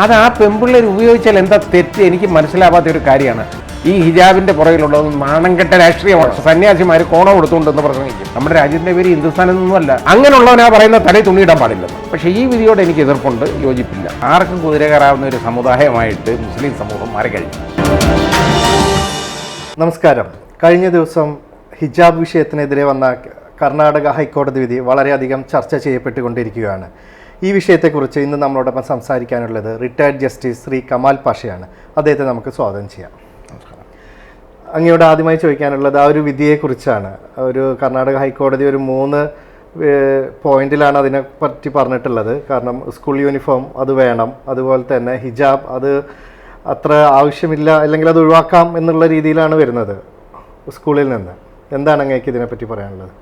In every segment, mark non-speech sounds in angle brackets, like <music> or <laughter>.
അത് ആ പെമ്പിള്ളേർ ഉപയോഗിച്ചാൽ എന്താ തെറ്റ്? എനിക്ക് മനസ്സിലാവാത്ത ഒരു കാര്യമാണ്. ഈ ഹിജാബിന്റെ പുറകിലുള്ളത് നാണംകെട്ട രാഷ്ട്രീയമാണ് സന്യാസിമാർ കോണം കൊടുത്തുകൊണ്ടെന്ന് പ്രസംഗിക്കും നമ്മുടെ രാജ്യത്തിന്റെ പേര് ഹിന്ദുസ്ഥാനിൽ നിന്നുമല്ല അങ്ങനെയുള്ളവനാ പറയുന്ന തലയിൽ തുണിയിടാൻ പാടില്ലെന്ന് പക്ഷേ ഈ വിധിയോട് എനിക്ക് എതിർപ്പുണ്ട് യോജിപ്പില്ല. ആർക്കും കുതിര കയറാവുന്ന ഒരു സമുദായമായിട്ട് മുസ്ലിം സമൂഹം മാറിക്കഴിഞ്ഞു. നമസ്കാരം. കഴിഞ്ഞ ദിവസം ഹിജാബ് വിഷയത്തിനെതിരെ വന്ന കർണാടക ഹൈക്കോടതി വിധി വളരെയധികം ചർച്ച ചെയ്യപ്പെട്ടുകൊണ്ടിരിക്കുകയാണ്. ഈ വിഷയത്തെക്കുറിച്ച് ഇന്ന് നമ്മളോടൊപ്പം സംസാരിക്കാനുള്ളത് റിട്ടയർഡ് ജസ്റ്റിസ് ശ്രീ കമാൽ പാഷയാണ്. അദ്ദേഹത്തെ നമുക്ക് സ്വാഗതം ചെയ്യാം. അങ്ങയോട് ആദ്യമായി ചോദിക്കാനുള്ളത് ആ ഒരു വിധിയെക്കുറിച്ചാണ്. ഒരു കർണാടക ഹൈക്കോടതി ഒരു മൂന്ന് പോയിന്റിലാണ് അതിനെ പറ്റി പറഞ്ഞിട്ടുള്ളത്. കാരണം സ്കൂൾ യൂണിഫോം അത് വേണം അതുപോലെ തന്നെ ഹിജാബ് അത് അത്ര ആവശ്യമില്ല അല്ലെങ്കിൽ അത് ഒഴിവാക്കാം എന്നുള്ള രീതിയിലാണ് വരുന്നത് സ്കൂളിൽ നിന്ന്. എന്താണ് അങ്ങേക്ക് ഇതിനെപ്പറ്റി പറയാനുള്ളത്?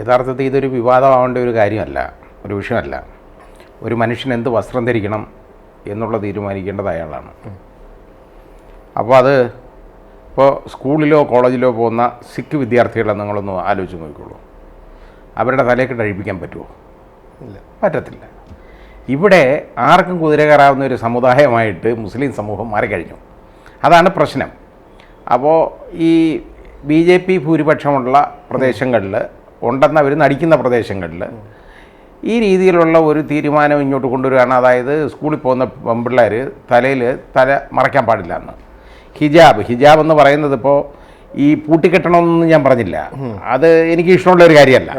യഥാർത്ഥത്തിൽ ഇതൊരു വിവാദമാവേണ്ട ഒരു കാര്യമല്ല. ഒരു വിഷയമല്ല. ഒരു മനുഷ്യൻ എന്ത് വസ്ത്രം ധരിക്കണം എന്നുള്ള തീരുമാനിക്കേണ്ടത് അയാളാണ്. അപ്പോൾ അത് ഇപ്പോൾ സ്കൂളിലോ കോളേജിലോ പോകുന്ന സിഖ് വിദ്യാർത്ഥികളെ നിങ്ങളൊന്ന് ആലോചിച്ച് നോക്കിക്കോളൂ. അവരുടെ തലയൊക്കെ കഴിപ്പിക്കാൻ പറ്റുമോ? ഇല്ല. പറ്റത്തില്ല. ഇവിടെ ആർക്കും കുതിര കയറാവുന്ന ഒരു സമുദായമായിട്ട് മുസ്ലിം സമൂഹം മാറിക്കഴിഞ്ഞു. അതാണ് പ്രശ്നം. അപ്പോൾ ഈ ബി ജെ പി ഭൂരിപക്ഷമുള്ള പ്രദേശങ്ങളിൽ ഉണ്ടെന്ന് അവർ നടിക്കുന്ന പ്രദേശങ്ങളിൽ ഈ രീതിയിലുള്ള ഒരു തീരുമാനം ഇങ്ങോട്ട് കൊണ്ടുവരികയാണ്. അതായത് സ്കൂളിൽ പോകുന്ന പെൺപിള്ളേർ തലയിൽ തല മറയ്ക്കാൻ പാടില്ല എന്ന്. ഹിജാബ് ഹിജാബ് എന്ന് പറയുന്നത് ഇപ്പോൾ ഈ പൂട്ടിക്കെട്ടണമെന്ന് ഞാൻ പറഞ്ഞില്ല. അത് എനിക്ക് ഇഷ്ടമുള്ള ഒരു കാര്യമല്ല.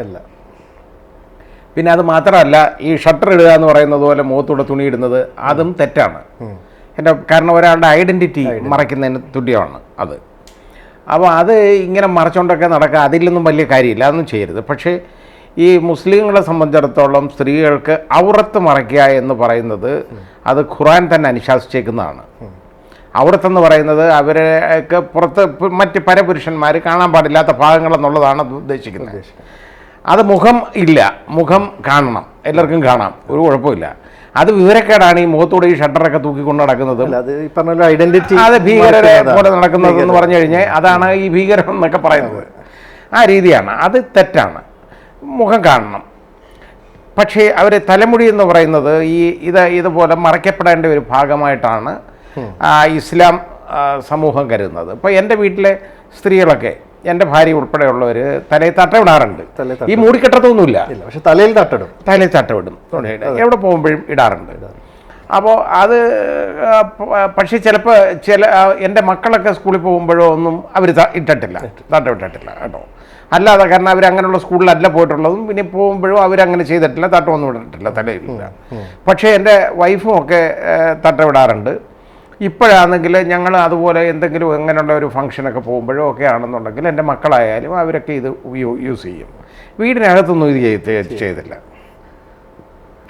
പിന്നെ അത് മാത്രമല്ല ഈ ഷട്ടർ ഇടുക എന്ന് പറയുന്നത് പോലെ മുഖത്തൂടെ തുണി ഇടുന്നത് അതും തെറ്റാണ്. എന്റെ കാരണം ഒരാളുടെ ഐഡന്റിറ്റി മറയ്ക്കുന്നതിന് തുല്യമാണ് അത്. അപ്പോൾ അത് ഇങ്ങനെ മറച്ചുകൊണ്ടൊക്കെ നടക്കുക അതിലൊന്നും വലിയ കാര്യമില്ല. അതൊന്നും ചെയ്യരുത്. പക്ഷേ ഈ മുസ്ലിങ്ങളെ സംബന്ധിച്ചിടത്തോളം സ്ത്രീകൾക്ക് ഔറത്ത് മറയ്ക്കുക എന്ന് പറയുന്നത് അത് ഖുറാൻ തന്നെ അനുശാസിച്ചേക്കുന്നതാണ്. ഔറത്തെന്ന് പറയുന്നത് അവരെയൊക്കെ പുറത്ത് മറ്റ് പരപുരുഷന്മാർ കാണാൻ പാടില്ലാത്ത ഭാഗങ്ങളെന്നുള്ളതാണ് അത് ഉദ്ദേശിക്കുന്നത്. അത് മുഖം ഇല്ല. മുഖം കാണണം. എല്ലാവർക്കും കാണാം. ഒരു കുഴപ്പമില്ല. അത് വിവരക്കേടാണ്. ഈ മുഖത്തൂടെ ഈ ഷട്ടറൊക്കെ തൂക്കിക്കൊണ്ട് നടക്കുന്നത്. ഐഡന്റിറ്റി അത് ഭീകരരെ പോലെ നടക്കുന്നത് എന്ന് പറഞ്ഞു കഴിഞ്ഞാൽ അതാണ് ഈ ഭീകരം എന്നൊക്കെ പറയുന്നത്. ആ രീതിയാണ്. അത് തെറ്റാണ്. മുഖം കാണണം. പക്ഷേ അവർ തലമുടി എന്ന് പറയുന്നത് ഈ ഇത് ഇതുപോലെ മറയ്ക്കപ്പെടേണ്ട ഒരു ഭാഗമായിട്ടാണ് ആ, ഇസ്ലാം സമൂഹം കരുതുന്നത്. ഇപ്പോൾ എന്റെ വീട്ടിലെ സ്ത്രീകളൊക്കെ എന്റെ ഭാര്യ ഉൾപ്പെടെയുള്ളവർ തലയിൽ തട്ടവിടാറുണ്ട് തലയിൽ ഈ മൂടിക്കെട്ടത്തൊന്നുമില്ല. പക്ഷേ പക്ഷെ തലയിൽ തട്ടിടും. തലയിൽ തുണിയുടെ എവിടെ പോകുമ്പോഴും ഇടാറുണ്ട്. അപ്പോൾ അത് പക്ഷേ ചിലപ്പോൾ ചില എന്റെ മക്കളൊക്കെ സ്കൂളിൽ പോകുമ്പോഴോ ഒന്നും അവർ ഇട്ടിട്ടില്ല. തട്ടവിട്ടിട്ടില്ല കേട്ടോ. അല്ലാതെ കാരണം അവർ അങ്ങനെയുള്ള സ്കൂളിലല്ല പോയിട്ടുള്ളതും. പിന്നെ പോകുമ്പോഴും അവരങ്ങനെ ചെയ്തിട്ടില്ല തട്ടമൊന്നും വിടിട്ടില്ല തലയിലില്ല. പക്ഷേ എന്റെ വൈഫും ഒക്കെ തട്ട തട്ടവിടാറുണ്ട്. ഇപ്പോഴാണെങ്കിൽ ഞങ്ങൾ അതുപോലെ എന്തെങ്കിലും ഇങ്ങനെയുള്ള ഒരു ഫംഗ്ഷനൊക്കെ പോകുമ്പോഴോ ഒക്കെ ആണെന്നുണ്ടെങ്കിൽ എന്റെ മക്കളായാലും അവരൊക്കെ ഇത് യൂസ് ചെയ്യും. വീടിനകത്തൊന്നും ഇത് ചെയ്ത് ചെയ്തില്ല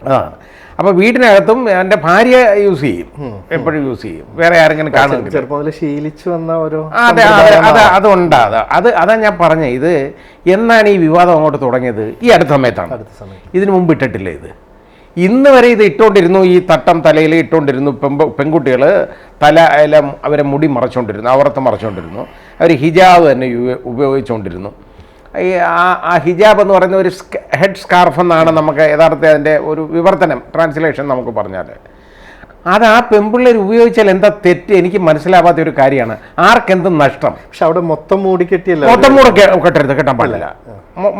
അതാണ് അപ്പോൾ വീടിനകത്തും എന്റെ ഭാര്യ യൂസ് ചെയ്യും. എപ്പോഴും യൂസ് ചെയ്യും. വേറെ ആരെങ്കിലും കാണുന്നില്ല. ചെറുപ്പം ശീലിച്ചു വന്ന ഓരോ അതെ അതെ അത് അതുണ്ട് അത്. അത് ഞാൻ പറഞ്ഞത് ഇത് എന്നാണ് ഈ വിവാദം അങ്ങോട്ട് തുടങ്ങിയത്? ഈ അടുത്ത സമയത്താണ്. ഇതിനു മുമ്പ് ഇട്ടിട്ടില്ല ഇത്? ഇന്ന് വരെ ഇത് ഇട്ടുകൊണ്ടിരുന്നു ഈ തട്ടം തലയിൽ ഇട്ടുകൊണ്ടിരുന്നു പെമ്പ പെൺകുട്ടികൾ തല എല്ലാം അവരെ മുടി മറച്ചുകൊണ്ടിരുന്നു അവർത്ത് മറച്ചുകൊണ്ടിരുന്നു അവർ ഹിജാബ് തന്നെ ഉപയോഗിച്ചുകൊണ്ടിരുന്നു ഈ ആ ഹിജാബ് എന്ന് പറയുന്ന ഒരു ഹെഡ് സ്കാർഫ് എന്നാണ് നമുക്ക് യഥാർത്ഥത്തിൽ അതിന്റെ ഒരു വിവർത്തനം ട്രാൻസ്ലേഷൻ നമുക്ക് പറഞ്ഞാൽ അത് ആ പെമ്പിള്ളേർ ഉപയോഗിച്ചാൽ എന്താ തെറ്റ്? എനിക്ക് മനസ്സിലാവാത്ത ഒരു കാര്യമാണ്. ആർക്കെന്ത് നഷ്ടം? പക്ഷെ അവിടെ മൊത്തം മൂടി കെട്ടിയല്ല മൊത്തം മൂടി കെട്ടരുത് കെട്ടാൻ പാടില്ല.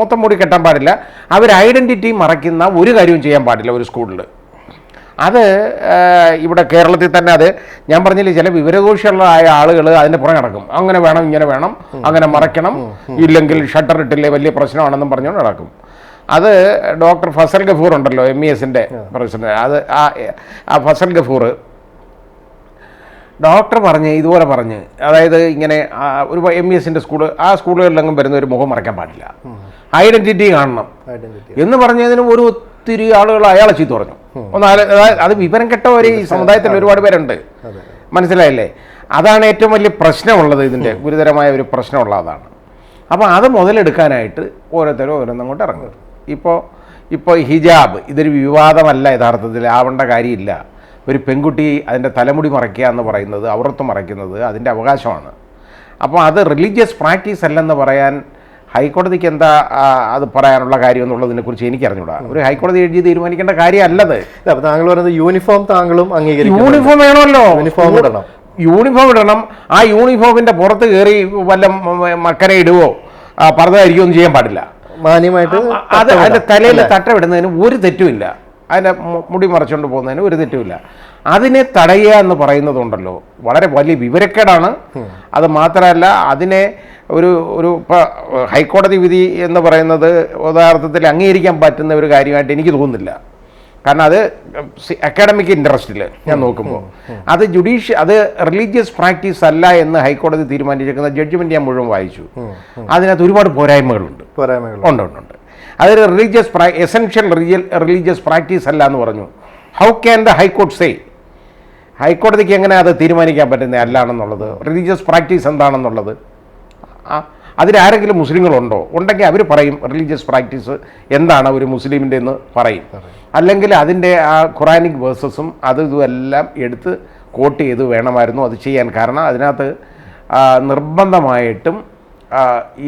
മൊത്തം മൂടി കെട്ടാൻ പാടില്ല. അവർ ഐഡന്റിറ്റി മറയ്ക്കുന്ന ഒരു കാര്യവും ചെയ്യാൻ പാടില്ല ഒരു സ്കൂളിൽ അത് ഇവിടെ കേരളത്തിൽ തന്നെ അത് ഞാൻ പറഞ്ഞില്ലേ ചില വിവരകോശികളായ ആളുകൾ അതിന്റെ പുറം നടക്കും. അങ്ങനെ വേണം ഇങ്ങനെ വേണം അങ്ങനെ മറയ്ക്കണം. ഇല്ലെങ്കിൽ ഷട്ടർ ഇട്ടില്ലേ വലിയ പ്രശ്നമാണെന്നും പറഞ്ഞുകൊണ്ട് നടക്കും. അത് ഡോക്ടർ ഫസൽ ഗഫൂർ ഉണ്ടല്ലോ എം ഇ എസിന്റെ പ്രസിഡന്റ്. അത് ആ ആ ഫസൽ ഗഫൂർ ഡോക്ടർ പറഞ്ഞ് ഇതുപോലെ പറഞ്ഞ് അതായത് ഇങ്ങനെ ഒരു എം ബി എസിന്റെ സ്കൂൾ ആ സ്കൂളുകളിലെങ്കിലും വരുന്ന ഒരു മുഖം മറയ്ക്കാൻ പാടില്ല. ഐഡന്റിറ്റി കാണണം. എന്ന് പറഞ്ഞതിന് ഒരു ഒത്തിരി ആളുകൾ അയാളെ ചീത്ത പറഞ്ഞു. ഒന്നാൽ അതായത് അത് വിവരം കെട്ടവർ ഈ സമുദായത്തിൽ ഒരുപാട് പേരുണ്ട്. മനസ്സിലായല്ലേ മനസ്സിലായില്ലേ? അതാണ് ഏറ്റവും വലിയ പ്രശ്നമുള്ളത് ഇതിന്റെ ഗുരുതരമായ ഒരു പ്രശ്നമുള്ള അതാണ് അപ്പോൾ അത് മുതലെടുക്കാനായിട്ട് ഓരോരുത്തരും ഓരോന്നും കൊണ്ട് ഇറങ്ങും. ഇപ്പോൾ ഇപ്പോൾ ഹിജാബ് ഇതൊരു വിവാദമല്ല യഥാർത്ഥത്തിൽ ആവേണ്ട കാര്യമില്ല. ഒരു പെൺകുട്ടി അതിന്റെ തലമുടി മറയ്ക്കുക എന്ന് പറയുന്നത് ഔറത്ത് മറയ്ക്കുന്നത് അതിന്റെ അവകാശമാണ്. അപ്പോൾ അത് റിലീജിയസ് പ്രാക്ടീസ് അല്ലെന്ന് പറയാൻ ഹൈക്കോടതിക്ക് എന്താ അത് പറയാനുള്ള കാര്യം എന്നുള്ളതിനെ കുറിച്ച് എനിക്ക് അറിഞ്ഞൂടാ ഒരു ഹൈക്കോടതി എഴുതി തീരുമാനിക്കേണ്ട കാര്യമല്ലത്. താങ്കൾ പറയുന്നത് യൂണിഫോം താങ്കളും അംഗീകരിക്കും യൂണിഫോം വേണമല്ലോ. യൂണിഫോം ഇടണം. യൂണിഫോം ഇടണം. ആ യൂണിഫോമിന്റെ പുറത്ത് കയറി വല്ല മക്കരെ മക്കനെ ഇടുവോ? പർദ്ദ ധരിക്കുകയൊന്നും ചെയ്യാൻ പാടില്ല. മാന്യമായിട്ട് അത് അതിന്റെ തലയിൽ തട്ടവിടുന്നതിന് ഒരു തെറ്റുമില്ല. അതിന്റെ മു- മുടി മറച്ചുകൊണ്ട് പോകുന്നതിന് ഒരു തെറ്റുമില്ല. അതിനെ തടയുക എന്ന് പറയുന്നതുണ്ടല്ലോ. വളരെ വലിയ വിവരക്കേടാണ്. അത് മാത്രമല്ല അതിനെ ഒരു ഒരു ഹൈക്കോടതി വിധി എന്ന് പറയുന്നത് യഥാർത്ഥത്തിൽ അംഗീകരിക്കാൻ പറ്റുന്ന ഒരു കാര്യമായിട്ട് എനിക്ക് തോന്നുന്നില്ല. കാരണം അത് അക്കാഡമിക് ഇൻട്രസ്റ്റിൽ ഞാൻ നോക്കുമ്പോൾ അത് ജുഡീഷ്യ അത് റിലീജിയസ് പ്രാക്ടീസ് അല്ല എന്ന് ഹൈക്കോടതി തീരുമാനിച്ചിരിക്കുന്ന ജഡ്ജ്മെന്റ് ഞാൻ മുഴുവൻ വായിച്ചു. അതിനകത്ത് ഒരുപാട് പോരായ്മകളുണ്ട്. പോരായ്മകൾ ഉണ്ട് ഉണ്ട് ഉണ്ട്. അതൊരു റിലീജിയസ് പ്രാ എസെൻഷ്യൽ റിലീജിയസ് പ്രാക്ടീസ് അല്ല എന്ന് പറഞ്ഞു. How can the high court say ഹൈക്കോടതിക്ക് എങ്ങനെ അത് തീരുമാനിക്കാൻ പറ്റുന്നത് അല്ലാണെന്നുള്ളത്? റിലീജിയസ് പ്രാക്ടീസ് എന്താണെന്നുള്ളത്? അതിലാരെങ്കിലും മുസ്ലിങ്ങളുണ്ടോ? ഉണ്ടെങ്കിൽ അവർ പറയും റിലീജിയസ് പ്രാക്ടീസ് എന്താണ് ഒരു മുസ്ലിമിന്റെ എന്ന് പറയും. അല്ലെങ്കിൽ അതിന്റെ ആ ഖുറാനിക് വേഴ്സസും അത് ഇതുമെല്ലാം എടുത്ത് കോട്ട് ചെയ്ത് വേണമായിരുന്നു അത് ചെയ്യാൻ. കാരണം അതിനകത്ത് നിർബന്ധമായിട്ടും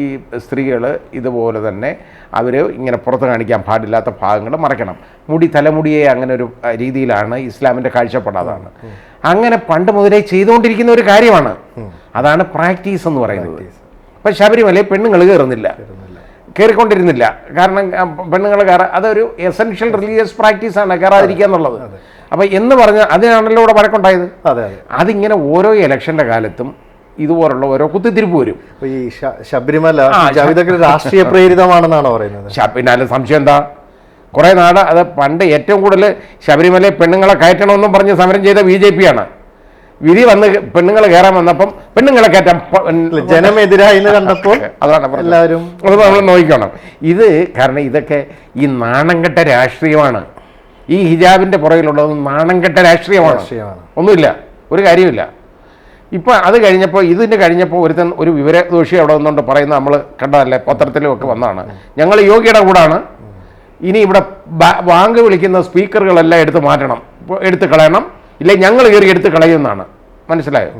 ഈ സ്ത്രീകൾ ഇതുപോലെ തന്നെ അവർ ഇങ്ങനെ പുറത്ത് കാണിക്കാൻ പാടില്ലാത്ത ഭാഗങ്ങൾ മറയ്ക്കണം. മുടി തലമുടിയെ അങ്ങനെ ഒരു രീതിയിലാണ് ഇസ്ലാമിന്റെ കാഴ്ചപ്പാടാതാണ് അങ്ങനെ പണ്ട് മുതലേ ചെയ്തുകൊണ്ടിരിക്കുന്ന ഒരു കാര്യമാണ്. അതാണ് പ്രാക്ടീസ് എന്ന് പറയുന്നത്. ഇപ്പം ശബരിമലയിൽ പെണ്ണുങ്ങൾ കയറുന്നില്ല. കയറിക്കൊണ്ടിരുന്നില്ല. കാരണം പെണ്ണുങ്ങൾ കയറാൻ അതൊരു എസെൻഷ്യൽ റിലീജിയസ് പ്രാക്ടീസാണ് കയറാതിരിക്കുക എന്നുള്ളത്. അപ്പം എന്ന് പറഞ്ഞാൽ അതിനാണല്ലോ ഇവിടെ വഴക്കുണ്ടായത്? അതെ അതെ. അതിങ്ങനെ ഓരോ ഇലക്ഷന്റെ കാലത്തും ഇതുപോലുള്ള ഓരോ കുത്തിത്തിരിപ്പ് വരും. ഈ ശബരിമല രാഷ്ട്രീയ പ്രേരിതമാണെന്നാണ് പറയുന്നത്? പിന്നെ അതിൽ സംശയം എന്താ? കുറേ നാട് അത് പണ്ട് ഏറ്റവും കൂടുതൽ ശബരിമലയിൽ പെണ്ണുങ്ങളെ കയറ്റണമെന്നും പറഞ്ഞ് സമരം ചെയ്ത ബി ജെ പി ആണ്. വിധി വന്ന് പെണ്ണുങ്ങൾ കയറാൻ വന്നപ്പം പെണ്ണുങ്ങളെ കയറ്റാൻ ജനമെതിരായി കണ്ടപ്പോൾ അതാണ് എല്ലാവരും അത് നമ്മൾ നോക്കിക്കണം. ഇത് കാരണം ഇതൊക്കെ ഈ നാണംകെട്ട രാഷ്ട്രീയമാണ്. ഈ ഹിജാബിന്റെ പുറകിലുള്ളത് നാണംകെട്ട രാഷ്ട്രീയമാണ്. ഒന്നുമില്ല. ഒരു കാര്യമില്ല ഇപ്പം അത് കഴിഞ്ഞപ്പോൾ ഇതിന് കഴിഞ്ഞപ്പോൾ ഒരുത്തൻ ഒരു വിവരദോഷി അവിടെ നിന്നുകൊണ്ട് പറയുന്നത് നമ്മൾ കണ്ടതല്ലേ പത്രത്തിലും ഒക്കെ വന്നതാണ് ഞങ്ങൾ യോഗിയുടെ കൂടാണ്. ഇനി ഇവിടെ വാങ്ങ ബാങ്ക് വിളിക്കുന്ന സ്പീക്കറുകളെല്ലാം എടുത്ത് മാറ്റണം. എടുത്ത് കളയണം. ഇല്ലേ ഞങ്ങൾ കയറി എടുത്ത് കളയുമെന്നാണ്. മനസ്സിലായോ?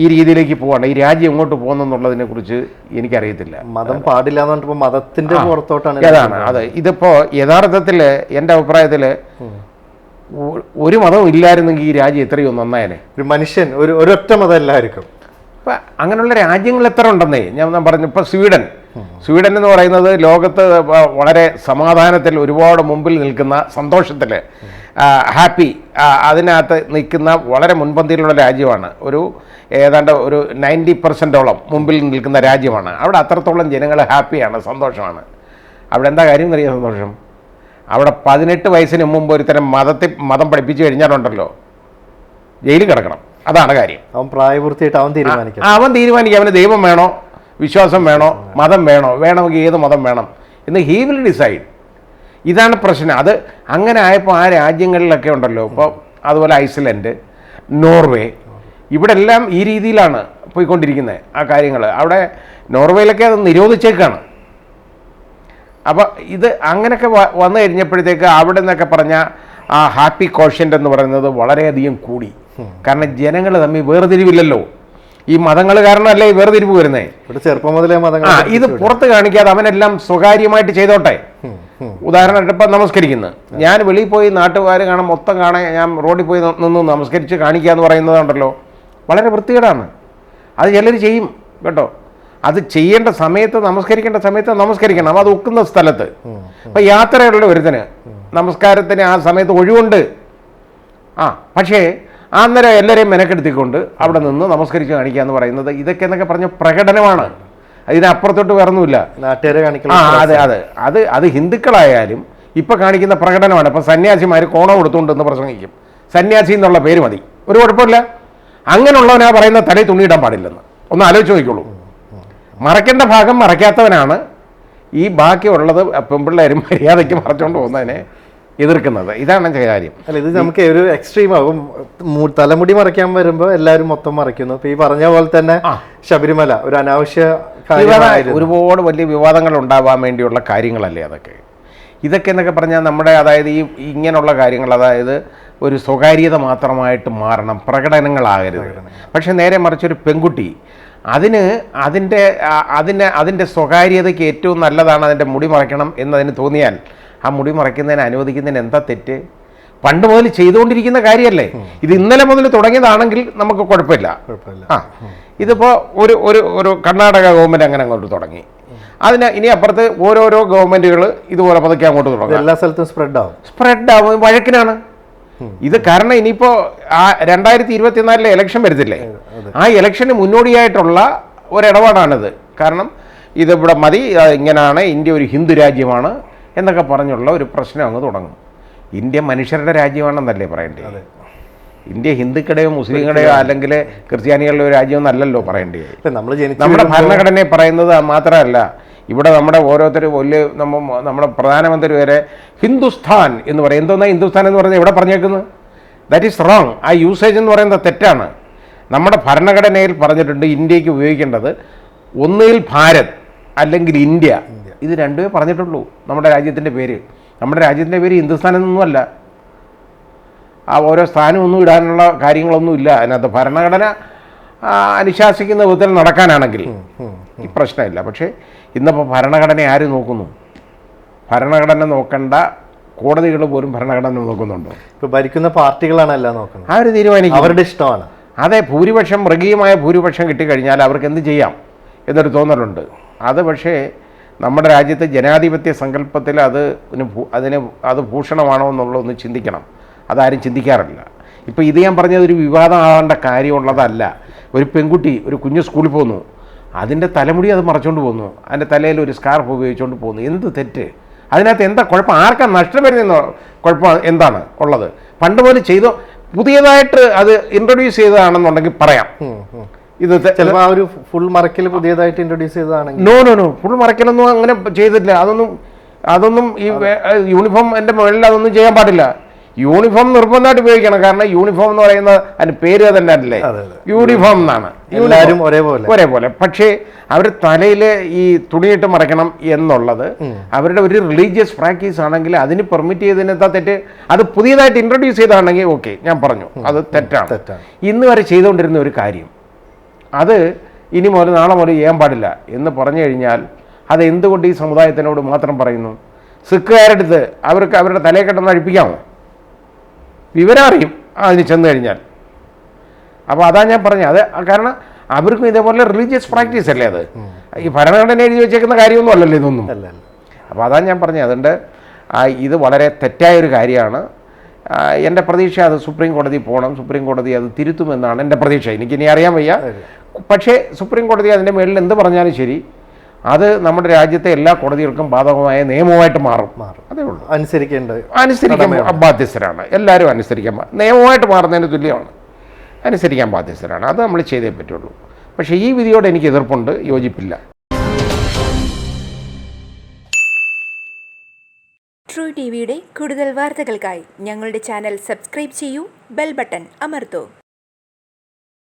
ഈ രീതിയിലേക്ക് പോവാണ്. ഈ രാജ്യം എങ്ങോട്ട് പോകുന്നെന്നുള്ളതിനെ കുറിച്ച് എനിക്കറിയത്തില്ല. മതം പാടില്ല എന്ന് പറഞ്ഞപ്പോൾ മതത്തിന്റെ പുറത്തോട്ടാണ് അതാണ്. അതെ ഇതിപ്പോ യഥാർത്ഥത്തിൽ എന്റെ അഭിപ്രായത്തിൽ ഒരു മതവും ഇല്ലായിരുന്നെങ്കിൽ ഈ രാജ്യം എത്രയോ നന്നായനെ. ഒരു മനുഷ്യൻ ഒരു ഒരൊറ്റ മതം എല്ലാവർക്കും ഇപ്പം അങ്ങനെയുള്ള രാജ്യങ്ങൾ എത്ര ഉണ്ടെന്നേ? ഞാൻ പറഞ്ഞു ഇപ്പം സ്വീഡൻ. സ്വീഡൻ എന്ന് പറയുന്നത് ലോകത്ത് വളരെ സമാധാനത്തിൽ ഒരുപാട് മുമ്പിൽ നിൽക്കുന്ന സന്തോഷത്തിൽ ഹാപ്പി അതിനകത്ത് നിൽക്കുന്ന വളരെ മുൻപന്തിയിലുള്ള രാജ്യമാണ്. ഒരു ഏതാണ്ട് ഒരു നയന്റി പെർസെന്റോളം മുമ്പിൽ നിൽക്കുന്ന രാജ്യമാണ്. അവിടെ അത്രത്തോളം ജനങ്ങൾ ഹാപ്പിയാണ് സന്തോഷമാണ്. അവിടെ എന്താ കാര്യം എന്നറിയാം സന്തോഷം? അവിടെ പതിനെട്ട് വയസ്സിന് മുമ്പ് ഒരുത്തരം മതത്തിൽ മതം പഠിപ്പിച്ചു കഴിഞ്ഞാലുണ്ടല്ലോ. ജയിലിൽ കിടക്കണം. അതാണ് കാര്യം. അവൻ പ്രായപൂർത്തിയായിട്ട് അവൻ തീരുമാനിക്കും. അവൻ തീരുമാനിക്കും. അവന് ദൈവം വേണോ? വിശ്വാസം വേണോ? മതം വേണോ? വേണമെങ്കിൽ ഏത് മതം വേണം? എന്ന് ഹീ വിൽ ഡിസൈഡ് ഇതാണ് പ്രശ്നം. അത് അങ്ങനെ ആയപ്പോൾ ആ രാജ്യങ്ങളിലൊക്കെ ഉണ്ടല്ലോ. ഇപ്പോൾ അതുപോലെ ഐസ്ലൻഡ് നോർവേ ഇവിടെ എല്ലാം ഈ രീതിയിലാണ് പോയിക്കൊണ്ടിരിക്കുന്നത് ആ കാര്യങ്ങൾ അവിടെ നോർവേയിലൊക്കെ അത് നിരോധിച്ചേക്കാണ്. അപ്പോൾ ഇത് അങ്ങനെയൊക്കെ വന്നു കഴിഞ്ഞപ്പോഴത്തേക്ക് അവിടെ നിന്നൊക്കെ പറഞ്ഞ ആ ഹാപ്പി കോഷ്യന്റ് എന്ന് പറയുന്നത് വളരെയധികം കൂടി. കാരണം ജനങ്ങൾ തമ്മിൽ വേർതിരിവില്ലല്ലോ. ഈ മതങ്ങൾ കാരണമല്ലേ ഈ വേർതിരിവ് വരുന്നേ? ചെറുപ്പം മുതലേ മതങ്ങൾ ആ ഇത് പുറത്ത് കാണിക്കാതെ അവനെല്ലാം സ്വകാര്യമായിട്ട് ചെയ്തോട്ടെ. ഉദാഹരണമായിട്ട് ഇപ്പം നമസ്കരിക്കുന്നു. ഞാൻ വെളിയിൽ പോയി നാട്ടുകാർ കാണാൻ മൊത്തം കാണാൻ ഞാൻ റോഡിൽ പോയി നിന്ന് നമസ്കരിച്ച് കാണിക്കുക എന്ന് പറയുന്നതുണ്ടല്ലോ വളരെ വൃത്തികേടാണ്. അത് ചിലർ ചെയ്യും കേട്ടോ. അത് ചെയ്യേണ്ട സമയത്ത് നമസ്കരിക്കേണ്ട സമയത്ത് നമസ്കരിക്കണം. അത് ഒക്കുന്ന സ്ഥലത്ത്. അപ്പം യാത്രയുള്ള ഒരുത്തിന് നമസ്കാരത്തിന് ആ സമയത്ത് ഒഴിവുണ്ട്. ആ പക്ഷേ അന്നേരം എല്ലാവരെയും മെനക്കെടുത്തിക്കൊണ്ട് അവിടെ നിന്ന് നമസ്കരിച്ച് കാണിക്കുക എന്ന് പറയുന്നത് ഇതൊക്കെ എന്നൊക്കെ പറഞ്ഞ പ്രകടനമാണ്. ഇതിനപ്പുറത്തോട്ട് വേറൊന്നുമില്ല. ആ അതെ അതെ. അത് അത് ഹിന്ദുക്കളായാലും ഇപ്പം കാണിക്കുന്ന പ്രകടനമാണ്. ഇപ്പം സന്യാസിമാർ കോണം കൊടുത്തുകൊണ്ടെന്ന് പ്രസംഗിക്കും. സന്യാസി എന്നുള്ള പേര് മതി. ഒരു കുഴപ്പമില്ല. അങ്ങനെയുള്ളവനാ പറയുന്ന തലയിൽ തുണിയിടാൻ പാടില്ലെന്ന്. ഒന്ന് ആലോചിച്ച് നോക്കിക്കോളൂ. മറയ്ക്കേണ്ട ഭാഗം മറയ്ക്കാത്തവനാണ് ഈ ബാക്കിയുള്ളത് പെൺപിള്ളേരും <laughs> മര്യാദയ്ക്ക് മറച്ചുകൊണ്ട് പോകുന്നതിനെ എതിർക്കുന്നത്. ഇതാണ് കാര്യം. അല്ല ഇത് നമുക്ക് ഒരു എക്സ്ട്രീം ആകും. തലമുടി മറയ്ക്കാൻ വരുമ്പോൾ എല്ലാവരും മൊത്തം മറയ്ക്കുന്നു. ഇപ്പൊ ഈ പറഞ്ഞ പോലെ തന്നെ. ശബരിമല ഒരു അനാവശ്യ ഒരുപാട് വലിയ വിവാദങ്ങൾ ഉണ്ടാവാൻ വേണ്ടിയുള്ള കാര്യങ്ങളല്ലേ അതൊക്കെ? ഇതൊക്കെ എന്നൊക്കെ പറഞ്ഞാൽ നമ്മുടെ അതായത് ഈ ഇങ്ങനെയുള്ള കാര്യങ്ങൾ അതായത് ഒരു സ്വകാര്യത മാത്രമായിട്ട് മാറണം പ്രകടനങ്ങളാകരുത്. പക്ഷെ നേരെ മറിച്ചൊരു പെൺകുട്ടി അതിന് അതിന്റെ അതിന് അതിന്റെ സ്വകാര്യതയ്ക്ക് ഏറ്റവും നല്ലതാണ് അതിന്റെ മുടി മറയ്ക്കണം എന്നതിന് തോന്നിയാൽ ആ മുടി മറയ്ക്കുന്നതിന് അനുവദിക്കുന്നതിന് എന്താ തെറ്റ്? പണ്ട് മുതൽ ചെയ്തുകൊണ്ടിരിക്കുന്ന കാര്യമല്ലേ ഇത് ഇന്നലെ മുതൽ തുടങ്ങിയതാണെങ്കിൽ നമുക്ക് കുഴപ്പമില്ല. ആ ഇതിപ്പോൾ ഒരു ഒരു ഒരു കർണാടക ഗവൺമെന്റ് അങ്ങനെ അങ്ങോട്ട് തുടങ്ങി. അതിന് ഇനി അപ്പുറത്ത് ഓരോരോ ഗവൺമെന്റുകൾ ഇതുപോലെ പതുക്കെ അങ്ങോട്ട് തുടങ്ങും. എല്ലാ സ്ഥലത്തും സ്പ്രെഡ് ആവും. സ്പ്രെഡ് ആവും. വഴക്കിനാണ്. ഇത് കാരണം ഇനിയിപ്പോ ആ രണ്ടായിരത്തി ഇരുപത്തിനാലിലെ ഇലക്ഷൻ വരുത്തില്ലേ ആ ഇലക്ഷന് മുന്നോടിയായിട്ടുള്ള ഒരിടപാടാണിത്. കാരണം ഇതിവിടെ മതി ഇങ്ങനെയാണ് ഇന്ത്യ ഒരു ഹിന്ദു രാജ്യമാണ് എന്നൊക്കെ പറഞ്ഞുള്ള ഒരു പ്രശ്നം അങ്ങ് തുടങ്ങും. ഇന്ത്യ മനുഷ്യരുടെ രാജ്യമാണെന്നല്ലേ പറയേണ്ടത്? ഇന്ത്യ ഹിന്ദുക്കളുടെയോ മുസ്ലിങ്ങളുടെയോ അല്ലെങ്കിൽ ക്രിസ്ത്യാനികളുടെയോ രാജ്യമൊന്നല്ലല്ലോ പറയേണ്ടത്. ഇപ്പം നമ്മൾ ജനിച്ചു നമ്മുടെ ഭരണഘടനയെ പറയുന്നത് മാത്രമല്ല ഇവിടെ നമ്മുടെ ഓരോരുത്തരും വലിയ നമ്മ നമ്മുടെ പ്രധാനമന്ത്രി വരെ ഹിന്ദുസ്ഥാൻ എന്ന് പറയും. എന്തോന്നാ ഹിന്ദുസ്ഥാൻ എന്ന് പറയുന്നത് എവിടെ പറഞ്ഞേക്കുന്നത്? ദാറ്റ് ഈസ് റോങ് ആ യൂസേജ് എന്ന് പറയുന്നത് തെറ്റാണ്. നമ്മുടെ ഭരണഘടനയിൽ പറഞ്ഞിട്ടുണ്ട് ഇന്ത്യയ്ക്ക് ഉപയോഗിക്കേണ്ടത് ഒന്നുകിൽ ഭാരത് അല്ലെങ്കിൽ ഇന്ത്യ. ഇത് രണ്ടുമേ പറഞ്ഞിട്ടുള്ളൂ. നമ്മുടെ രാജ്യത്തിന്റെ പേര്. നമ്മുടെ രാജ്യത്തിന്റെ പേര് ഹിന്ദുസ്ഥാൻ എന്നൊന്നുമല്ല ആ ഓരോ സ്ഥാനം ഒന്നും ഇടാനുള്ള കാര്യങ്ങളൊന്നും ഇല്ല. അതിനകത്ത് ഭരണഘടന അനുശാസിക്കുന്ന വിധത്തിൽ നടക്കാനാണെങ്കിൽ ഈ പ്രശ്നമില്ല. പക്ഷേ ഇന്നിപ്പോൾ ഭരണഘടന ആര് നോക്കുന്നു? ഭരണഘടന നോക്കേണ്ട കോടതികൾ പോലും ഭരണഘടന നോക്കുന്നുണ്ടോ? ഇപ്പൊ ഭരിക്കുന്ന പാർട്ടികളാണ് എല്ലാം നോക്കുന്നത്. അവർ തീരുമാനിക്കും? അവരുടെ ഇഷ്ടമാണ്. അതെ ഭൂരിപക്ഷം മൃഗീയമായ ഭൂരിപക്ഷം കിട്ടിക്കഴിഞ്ഞാൽ അവർക്ക് എന്ത് ചെയ്യാം എന്നൊരു തോന്നലുണ്ട്. അത് പക്ഷേ നമ്മുടെ രാജ്യത്തെ ജനാധിപത്യ സങ്കല്പത്തിൽ അത് അതിന് അത് ഭൂഷണമാണോ എന്നുള്ളതൊന്ന് ചിന്തിക്കണം. അതാരും ചിന്തിക്കാറില്ല. ഇപ്പോൾ ഇത് ഞാൻ പറഞ്ഞത് ഒരു വിവാദമാകേണ്ട കാര്യമുള്ളതല്ല. ഒരു പെൺകുട്ടി ഒരു കുഞ്ഞു സ്കൂളിൽ പോകുന്നു അതിന്റെ തലമുടി അത് മറച്ചുകൊണ്ട് പോകുന്നു. അതിന്റെ തലയിൽ ഒരു സ്കാർഫ് ഉപയോഗിച്ചുകൊണ്ട് പോകുന്നു. എന്ത് തെറ്റ്? അതിനകത്ത് എന്താ കുഴപ്പം? ആർക്കാ നഷ്ടം വരുന്ന കുഴപ്പം എന്താണ് ഉള്ളത്? പണ്ട് പോലെ ചെയ്തോ? പുതിയതായിട്ട് അത് ഇൻട്രൊഡ്യൂസ് ചെയ്തതാണെന്നുണ്ടെങ്കിൽ പറയാം. ഇത് ചിലപ്പോൾ ആ ഒരു ഫുൾ മറക്കൽ പുതിയതായിട്ട് ഇൻട്രൊഡ്യൂസ് ചെയ്തതാണെങ്കിൽ. നോ നോ നോ ഫുൾ മറക്കലൊന്നും അങ്ങനെ ചെയ്തിട്ടില്ല അതൊന്നും അതൊന്നും ഈ യൂണിഫോം എന്റെ മുകളിൽ അതൊന്നും ചെയ്യാൻ പാടില്ല. യൂണിഫോം നിർബന്ധമായിട്ട് ഉപയോഗിക്കണം. കാരണം യൂണിഫോം എന്ന് പറയുന്നത് അതിന് പേര് തന്നെ അല്ലേ. യൂണിഫോം എന്നാണ്. എല്ലാവരും ഒരേപോലെ. ഒരേപോലെ. പക്ഷേ അവർ തലയിൽ ഈ തുണിയിട്ട് മറയ്ക്കണം എന്നുള്ളത് അവരുടെ ഒരു റിലീജിയസ് പ്രാക്ടീസ് ആണെങ്കിൽ അതിന് പെർമിറ്റ് ചെയ്തതിനെന്താ തെറ്റ്? അത് പുതിയതായിട്ട് ഇൻട്രൊഡ്യൂസ് ചെയ്താണെങ്കിൽ ഓക്കെ ഞാൻ പറഞ്ഞു. അത് തെറ്റാണ്. തെറ്റാണ്. ഇന്ന് വരെ ചെയ്തുകൊണ്ടിരുന്ന ഒരു കാര്യം. അത് ഇനി മുതൽ നാളെ മുതൽ ചെയ്യാൻ പാടില്ല എന്ന് പറഞ്ഞു കഴിഞ്ഞാൽ അത് എന്തുകൊണ്ട് ഈ സമുദായത്തിനോട് മാത്രം പറയുന്നു? സിഖുകാരെടുത്ത് അവർക്ക് അവരുടെ തലയെ കെട്ടെന്ന് അഴിപ്പിക്കാമോ? വിവരം അറിയും അതിന് ചെന്ന് കഴിഞ്ഞാൽ. അപ്പോൾ അതാ ഞാൻ പറഞ്ഞത് അത് കാരണം അവർക്കും ഇതേപോലെ റിലീജിയസ് പ്രാക്ടീസ് അല്ലേ അത്? ഈ ഭരണഘടന എഴുതി വെച്ചേക്കുന്ന കാര്യമൊന്നും അല്ലല്ലോ ഇതൊന്നും. അപ്പോൾ അതാ ഞാൻ പറഞ്ഞത് അതുകൊണ്ട് ഇത് വളരെ തെറ്റായ ഒരു കാര്യമാണ് എന്റെ പ്രതീക്ഷ അത് സുപ്രീം കോടതി പോകണം സുപ്രീം കോടതി അത് തിരുത്തുമെന്നാണ് എന്റെ പ്രതീക്ഷ. എനിക്കിനി അറിയാൻ വയ്യ. പക്ഷേ സുപ്രീം കോടതി അതിന്റെ മേളിൽ എന്ത് പറഞ്ഞാലും ശരി. അത് നമ്മുടെ രാജ്യത്തെ എല്ലാ കോടതികൾക്കും ബാധകമായ നിയമമായിട്ട് മാറും. മാറും. അതേ ഉള്ളൂ. അനുസരിക്കേണ്ട അനുസരിക്കാൻ ബാധ്യസ്ഥരാണ്. എല്ലാവരും അനുസരിക്കാൻ നിയമമായിട്ട് മാറുന്നതിന് തുല്യമാണ്. അനുസരിക്കാൻ ബാധ്യസ്ഥരാണ്. അത് നമ്മൾ ചെയ്തേ പറ്റുള്ളൂ. പക്ഷേ ഈ വിധിയോട് എനിക്ക് എതിർപ്പുണ്ട് യോജിപ്പില്ല. ട്രൂ ടി വിയുടെ കൂടുതൽ വാർത്തകൾക്കായി ഞങ്ങളുടെ ചാനൽ സബ്സ്ക്രൈബ് ചെയ്യൂ ബെൽ ബട്ടൺ അമർത്തൂ.